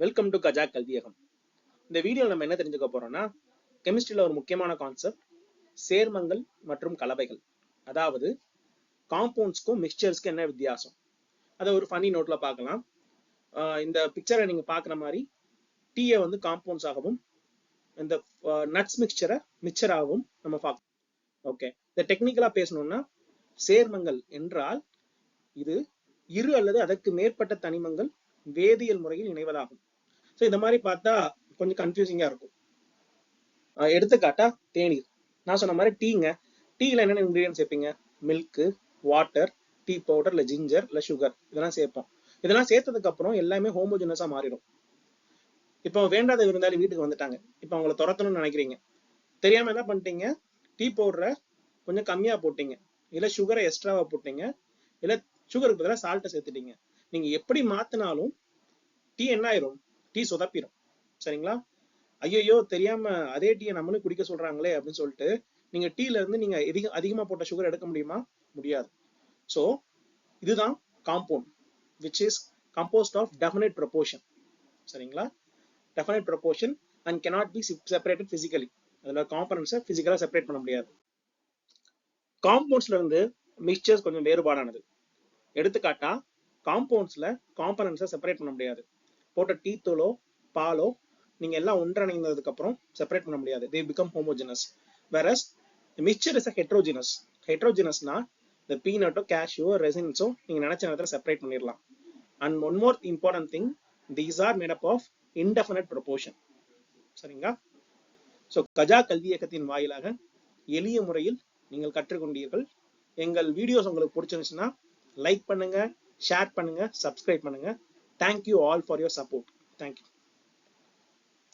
Welcome to Gaja கல்வியகம் இந்த video நம்ம என்ன தெரிஞ்சுக்க போறோம்னா கெமிஸ்ட்ரியில் ஒரு முக்கியமான கான்செப்ட் சேர்மங்கள் மற்றும் கலவைகள். அதாவது காம்பவுண்ட்ஸ்க்கும் மிக்சர்ஸ்க்கும் என்ன வித்தியாசம்? அதை ஒரு ஃபனி நோட்ல பார்க்கலாம். ஆஹ் இந்த பிக்சரை நீங்க பாக்குற மாதிரி டீயை வந்து காம்பவுண்ட்ஸ் ஆகவும் இந்த நட்ஸ் மிக்சரை மிக்சராகவும் நம்ம பார்க்கலாம் ஓகே இந்த டெக்னிக்கலா பேசணும்னா சேர்மங்கள் என்றால் இது இரு அல்லது அதற்கு மேற்பட்ட தனிமங்கள் வேதியியல் முறையில் இணைவதாகும். ஸோ இந்த மாதிரி பார்த்தா கொஞ்சம் கன்ஃபியூசிங்கா இருக்கும். ஆஹ் எடுத்துக்காட்டா தேநீர். நான் சொன்ன மாதிரி டீங்க. டீல என்னென்ன இன்கிரீடியன்ஸ் சேர்ப்பீங்க? மில்க்கு வாட்டர் டீ பவுடர் இல்லை ஜிஞ்சர் இல்லை சுகர் இதெல்லாம் சேர்ப்போம். இதெல்லாம் சேர்த்ததுக்கு அப்புறம் எல்லாமே ஹோமோஜினஸா மாறிடும். இப்போ வேண்டாத விருந்தாளி வீட்டுக்கு வந்துட்டாங்க. இப்போ அவங்கள துரத்தணும்னு நினைக்கிறீங்க. தெரியாம என்ன பண்ணிட்டீங்க? டீ பவுடரை கொஞ்சம் கம்மியா போட்டீங்க. இல்லை சுகரை எக்ஸ்ட்ராவா போட்டீங்க. இல்லை சுகருக்கு பதிலாக சால்ட்டை சேர்த்துட்டீங்க. நீங்க எப்படி மாத்தினாலும் டீ என்ன ஆயிரும் டீ சொதப்பிடும் சரிங்களா? ஐயோ தெரியாம அதே டீயை நம்மளும் குடிக்க சொல்றாங்களே அப்படின்னு சொல்லிட்டு நீங்க டீல இருந்து நீங்க அதிக அதிகமா போட்ட சுகர் எடுக்க முடியுமா? முடியாது. ஸோ இதுதான் compound which is composed of definite proportion சரிங்களா? Definite proportion and cannot be separated physically அதில் காம்பனன்ஸை ஃபிசிக்கலாக செப்பரேட் பண்ண முடியாது. காம்பவுண்ட்ஸ்ல இருந்து மிக்சர்ஸ் கொஞ்சம் வேறுபாடானது. எடுத்துக்காட்டா காம்பவுண்ட்ஸில் காம்பனன்ஸை செப்பரேட் பண்ண முடியாது. போட்ட டீ தூளோ பாலோ நீங்கள் எல்லாம் ஒன்றணைந்ததுக்கப்புறம் செப்பரேட் பண்ண முடியாது. They become homogeneous whereas mixture is a heterogeneous ஹெட்ரோஜினஸ்னா இந்த பீனட்டோ கேஷ்யூ ரெசின்ஸோ நீங்கள் நினைச்ச நேரத்தில் செப்பரேட் பண்ணிடலாம். And one more important thing these are made up of indefinite proportion சரிங்களா? ஸோ கஜா கல்வி இயக்கத்தின் வாயிலாக எளிய முறையில் நீங்கள் கற்றுக்கொண்டீர்கள். எங்கள் வீடியோஸ் உங்களுக்கு பிடிச்சிருந்துச்சுன்னா லைக் பண்ணுங்கள் ஷேர் பண்ணுங்க சப்ஸ்கிரைப் பண்ணுங்க. Thank you all for your support thank you